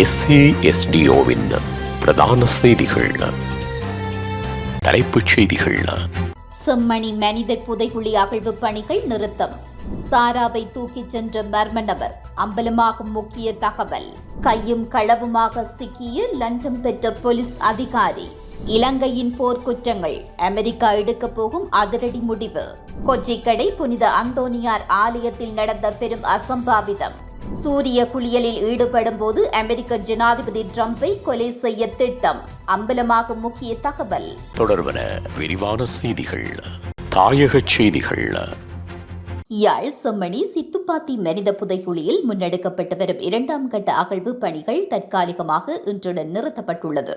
எஸ்ஏஎஸ்டிஓவின் பிரதான செய்திகள். தலைப்புச் செய்திகள். செம்மணி மனித புதைகுழி அகழ்வு பணிகள் நிறுத்தம். சாராவை தூக்கிச் சென்ற மர்ம நபர் அம்பலமாகும் முக்கிய தகவல். கையும் களவுமாக சிக்கிய லஞ்சம் பெற்ற போலீஸ் அதிகாரி. இலங்கையின் போர்க்குற்றங்கள் அமெரிக்கா எடுக்கப் போகும் அதிரடி முடிவு. கொச்சிக்கடை புனித அந்தோனியார் ஆலயத்தில் நடந்த பெரும் அசம்பாவிதம். சூரிய குளியலில் ஈடுபடும் போது அமெரிக்க ஜனாதிபதி ட்ரம்பை கொலை செய்ய திட்டம். அம்பலமாகும் முக்கிய தகவல். தொடர்வன விரிவான செய்திகள். தாயகச் செய்திகள். யாழ் செம்மணி சித்துப்பாத்தி மனித புதைகுழியில் முன்னெடுக்கப்பட்டு வரும் இரண்டாம் கட்ட அகழ்வு பணிகள் தற்காலிகமாக இன்றுடன் நிறுத்தப்பட்டுள்ளது.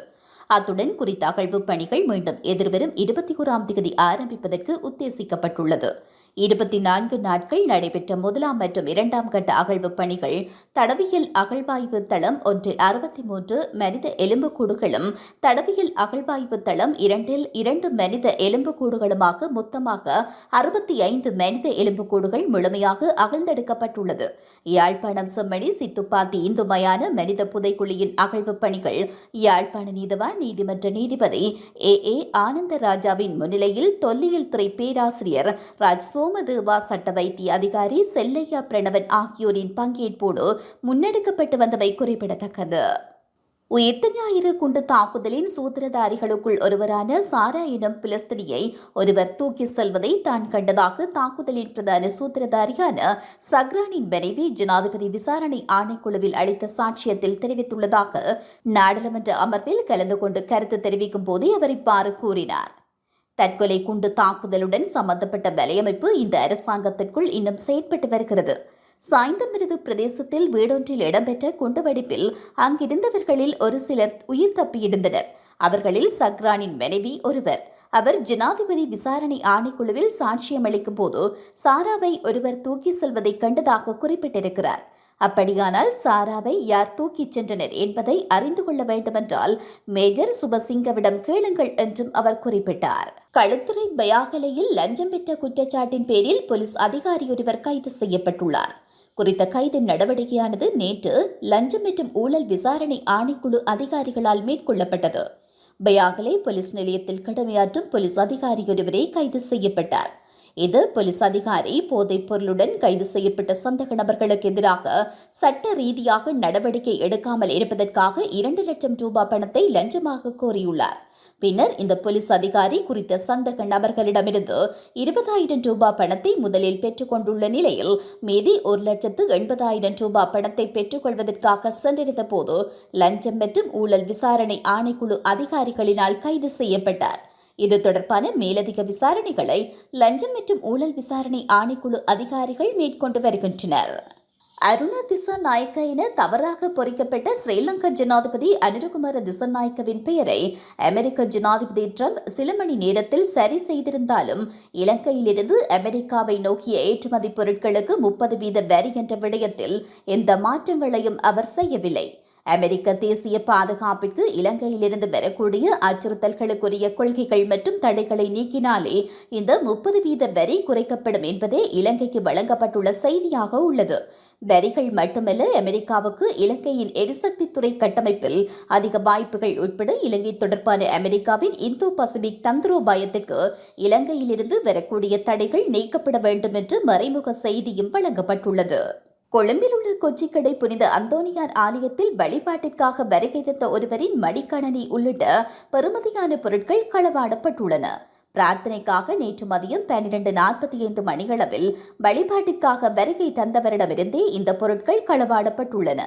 அத்துடன் குறித்த அகழ்வு பணிகள் மீண்டும் எதிர்வரும் இருபத்தி ஓராம் தேதி ஆரம்பிப்பதற்கு உத்தேசிக்கப்பட்டுள்ளது. இருபத்தி நான்கு நாட்கள் நடைபெற்ற முதலாம் மற்றும் இரண்டாம் கட்ட அகழ்வு பணிகள் தடவியல் அகழ்வாய்வு தளம் ஒன்றில் அறுபத்தி மூன்று மனித எலும்புக்கூடுகளும் தடவியல் அகழ்வாய்வு தளம் இரண்டில் இரண்டு மனித எலும்புக்கூடுகளுமாக மொத்தமாக அறுபத்தி ஐந்து மனித எலும்புக்கூடுகள் முழுமையாக அகழ்ந்தெடுக்கப்பட்டுள்ளது. யாழ்ப்பாணம் செம்மணி சித்துப்பாத்தி இந்துமையான மனித புதைக்குழியின் அகழ்வு பணிகள் யாழ்ப்பாண நீதவான் நீதிமன்ற நீதிபதி ஏ ஏ ஆனந்தராஜாவின் முன்னிலையில் தொல்லியல் துறை பேராசிரியர் ராஜ் சோமதேவா சட்ட வைத்திய அதிகாரி செல்லையா பிரணவன் ஆகியோரின் பங்கேற்போடு முன்னெடுக்கப்பட்டு வந்தவை குறிப்பிடத்தக்கது. உயிர்த்த ஞாயிறு குண்டு தாக்குதலின் சூத்திரதாரிகளுக்குள் ஒருவரான சாரா எனும் பிலஸ்தினியை ஒருவர் தூக்கி செல்வதை தான் கண்டதாக தாக்குதலின் பிரதான சூத்திரதாரியான சக்ரானின் மனைவி ஜனாதிபதி விசாரணை ஆணைக்குழுவில் அளித்த சாட்சியத்தில் தெரிவித்துள்ளதாக நாடாளுமன்ற அமர்வில் கலந்து கொண்டு கருத்து தெரிவிக்கும் போதே அவர் இவ்வாறு கூறினார். தற்கொலை குண்டு தாக்குதலுடன் சம்பந்தப்பட்ட வலையமைப்பு இந்த அரசாங்கத்திற்குள் இன்னும் செயற்பட்டு வருகிறது. சாய்ந்தமிருது பிரதேசத்தில் வீடொன்றில் இடம்பெற்ற குண்டுவெடிப்பில் அங்கிருந்தவர்களில் ஒரு சிலர் உயிர் தப்பியிருந்தனர். அவர்களில் சக்ரானின் மனைவி ஒருவர். அவர் ஜனாதிபதி விசாரணை ஆணைக்குழுவில் சாட்சியமளிக்கும் போது சாராவை ஒருவர் தூக்கி செல்வதை கண்டதாக குறிப்பிட்டிருக்கிறார். அப்படியானால் சாராவை யார் தூக்கிச் சென்றனர் என்பதை அறிந்து கொள்ள வேண்டுமென்றால் மேஜர் சுபசிங்கவிடம் கேளுங்கள் என்றும் அவர் குறிப்பிட்டார். களுத்துறை பயாகலையில் லஞ்சம் பெற்ற குற்றச்சாட்டின் பேரில் போலீஸ் அதிகாரி ஒருவர் கைது செய்யப்பட்டுள்ளார். குறித்த கைது நடவடிக்கையானது நேற்று லஞ்சம் மற்றும் ஊழல் விசாரணை ஆணைக்குழு அதிகாரிகளால் மேற்கொள்ளப்பட்டது. பயாகலை போலீஸ் நிலையத்தில் கடமையாற்றும் போலீஸ் அதிகாரி ஒருவரே கைது செய்யப்பட்டார். இது போலீஸ் அதிகாரி போதைப் பொருளுடன் கைது செய்யப்பட்ட சந்தக நபர்களுக்கு எதிராக சட்ட ரீதியாக நடவடிக்கை எடுக்காமல் இருப்பதற்காக இரண்டு லட்சம் ரூபாய் பணத்தை லஞ்சமாக கோரியுள்ளார். பின்னர் இந்த போலீஸ் அதிகாரி குறித்த சந்தக நபர்களிடமிருந்து இருபதாயிரம் ரூபாய் பணத்தை முதலில் பெற்றுக்கொண்டுள்ள நிலையில் மீதி ஒரு லட்சத்து எண்பதாயிரம் ரூபாய் பணத்தை பெற்றுக்கொள்வதற்காக சென்றிருந்த போது லஞ்சம் மற்றும் ஊழல் விசாரணை ஆணைக்குழு அதிகாரிகளினால் கைது செய்யப்பட்டார். இது தொடர்பான மேலதிக விசாரணைகளை லஞ்சம் மற்றும் ஊழல் விசாரணை ஆணைக்குழு அதிகாரிகள் மேற்கொண்டு வருகின்றனர். அருண திசாநாயக்க என தவறாக பொறிக்கப்பட்ட ஸ்ரீலங்கா ஜனாதிபதி அனுரகுமார திசாநாயக்கவின் பெயரை அமெரிக்க ஜனாதிபதி ட்ரம்ப் சில மணி நேரத்தில் சரி செய்திருந்தாலும் இலங்கையிலிருந்து அமெரிக்காவை நோக்கிய ஏற்றுமதி பொருட்களுக்கு முப்பது வீத வரி என்ற விடயத்தில் எந்த மாற்றங்களையும் அவர் செய்யவில்லை. அமெரிக்க தேசிய பாதுகாப்பிற்கு இலங்கையிலிருந்து வரக்கூடிய அச்சுறுத்தல்களுக்குரிய கொள்கைகள் மற்றும் தடைகளை நீக்கினாலே இந்த முப்பது வீத வரி குறைக்கப்படும் என்பதே இலங்கைக்கு வழங்கப்பட்டுள்ள செய்தியாக உள்ளது. வரிகள் மட்டுமல்ல அமெரிக்காவுக்கு இலங்கையின் எரிசக்தி துறை கட்டமைப்பில் அதிக வாய்ப்புகள் உட்பட இலங்கை தொடர்பான அமெரிக்காவின் இந்தோ பசிபிக் தந்திரோபாயத்திற்கு இலங்கையிலிருந்து வரக்கூடிய தடைகள் நீக்கப்பட வேண்டும் என்று மறைமுக செய்தியும் வழங்கப்பட்டுள்ளது. கொழும்பில் உள்ள கொச்சிக்கடை புனித அந்தோனியார் ஆலயத்தில் வழிபாட்டிற்காக வருகை தந்த ஒருவரின் மடிக்கணனி உள்ளிட்ட பெறுமதியான பொருட்கள் களவாடப்பட்டுள்ளன. பிரார்த்தனைக்காக நேற்று மதியம் பன்னிரண்டு நாற்பத்தி ஐந்து மணிகளவில் வழிபாட்டிற்காக வருகை தந்தவரிடமிருந்தே இந்த பொருட்கள் களவாடப்பட்டுள்ளன.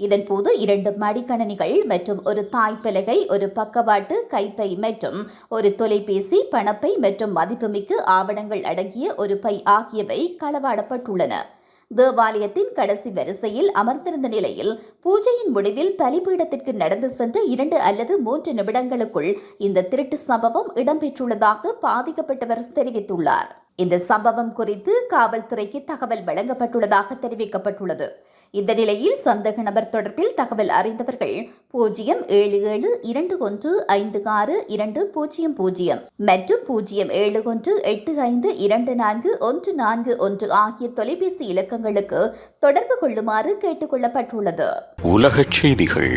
இதன்போது இரண்டு மடிக்கணனிகள் மற்றும் ஒரு தாய்ப்பலகை ஒரு பக்கவாட்டு கைப்பை மற்றும் ஒரு தொலைபேசி பணப்பை மற்றும் மதிப்புமிக்க ஆவணங்கள் அடங்கிய ஒரு பை ஆகியவை களவாடப்பட்டுள்ளன. தேவாலயத்தின் கடைசி வரிசையில் அமர்ந்திருந்த நிலையில் பூஜையின் முடிவில் பலிபீடத்திற்கு நடந்து சென்ற இரண்டு அல்லது மூன்று நிமிடங்களுக்குள் இந்த திருட்டு சம்பவம் இடம்பெற்றுள்ளதாக பாதிக்கப்பட்டவர் தெரிவித்துள்ளார். இந்த சம்பவம் குறித்து காவல்துறைக்கு தகவல் வழங்கப்பட்டுள்ளதாக தெரிவிக்கப்பட்டுள்ளது. இந்த நிலையில் சந்தக நபர் தொடர்பில் தகவல் அறிந்தவர்கள் பூஜ்ஜியம் ஏழு ஏழு இரண்டு ஒன்று ஐந்து ஆறு இரண்டு பூஜ்ஜியம் பூஜ்ஜியம் மற்றும் பூஜ்ஜியம் ஏழு ஒன்று எட்டு ஐந்து இரண்டு நான்கு ஒன்று நான்கு ஒன்று ஆகிய தொலைபேசி இலக்கங்களுக்கு தொடர்பு கொள்ளுமாறு கேட்டுக் கொள்ளப்பட்டுள்ளது. உலகச் செய்திகள்.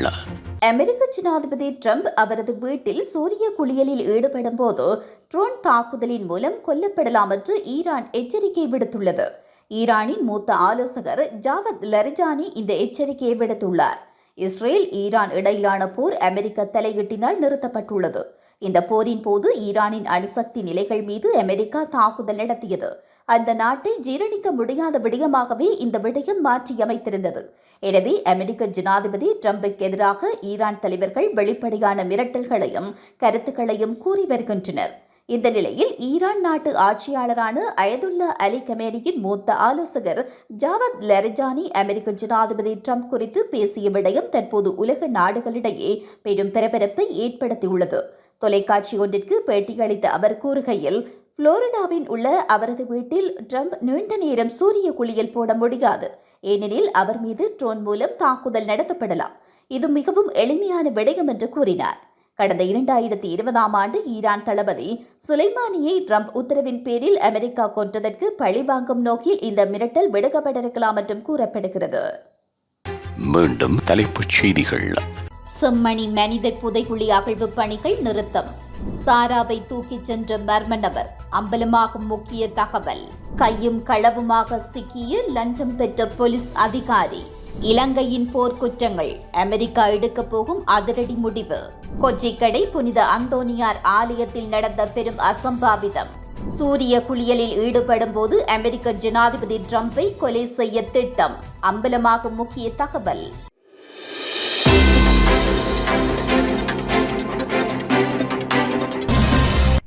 அமெரிக்க ஜனாதிபதி ட்ரம்ப் அவரது வீட்டில் சூரிய குளியலில் ஈடுபடும் போது ட்ரோன் தாக்குதலின் மூலம் கொல்லப்படலாம் என்று ஈரான் எச்சரிக்கை விடுத்துள்ளது. ஈரானின் மூத்த ஆலோசகர் ஜாவத் லரிஜானி இந்த எச்சரிக்கையை விடுத்துள்ளார். இஸ்ரேல் ஈரான் இடையிலான போர் அமெரிக்க தலையீட்டினால் நிறுத்தப்பட்டுள்ளது. இந்த போரின் போது ஈரானின் அணுசக்தி நிலைகள் மீது அமெரிக்கா தாக்குதல் நடத்தியது. அந்த நாட்டை ஜீரணிக்க முடியாத விடயமாகவே இந்த விடயம் மாற்றியமைத்திருந்தது. எனவே அமெரிக்க ஜனாதிபதி டிரம்புக்கு எதிராக ஈரான் தலைவர்கள் வெளிப்படையான மிரட்டல்களையும் கருத்துக்களையும் கூறி வருகின்றனர். இந்த நிலையில் ஈரான் நாட்டு ஆட்சியாளரான அயதுல்லா அலி கமேனியின் மூத்த ஆலோசகர் ஜாவத் லெரஜானி அமெரிக்க ஜனாதிபதி ட்ரம்ப் குறித்து பேசிய விடயம் தற்போது உலக நாடுகளிடையே பெரும் பரபரப்பை ஏற்படுத்தியுள்ளது. தொலைக்காட்சி ஒன்றிற்கு பேட்டியளித்த அவர் கூறுகையில் புளோரிடாவின் உள்ள அவரது வீட்டில் ட்ரம்ப் நீண்ட நேரம் சூரிய குளியல் போட முடியாது. ஏனெனில் அவர் மீது ட்ரோன் மூலம் தாக்குதல் நடத்தப்படலாம். இது மிகவும் எளிமையான விடயம் என்று கூறினார். கடந்த இரண்டாயிரத்தி இருபதாம் ஆண்டு ஈரான் தளபதி சுலைமானியை ட்ரம்ப் உத்தரவின் பேரில் அமெரிக்கா கொன்றதற்கு பழிவாங்கும் நோக்கில் இந்த மிரட்டல் விடுக்கப்பட்டிருக்கலாம் என்றும் கூறப்படுகிறது. மீண்டும் தலைப்புச் செய்திகள். செம்மணி மனித புதைகுழி அகழ்வு பணிகள் நிறுத்தம். சாராவை தூக்கிச் சென்ற மர்ம நபர் அம்பலமாகும் முக்கிய தகவல். கையும் களவுமாக சிக்கிய லஞ்சம் பெற்ற போலீஸ் அதிகாரி. இலங்கையின் போர்க்குற்றங்கள். அமெரிக்கா எடுக்கப் போகும் அதிரடி முடிவு. கொச்சிக்கடை புனித அந்தோனியார் ஆலயத்தில் நடந்த பெரும் அசம்பாவிதம். சூரிய குளியலில் ஈடுபடும் போது அமெரிக்க ஜனாதிபதி ட்ரம்பை கொலை செய்ய திட்டம். அம்பலமாகும் முக்கிய தகவல்.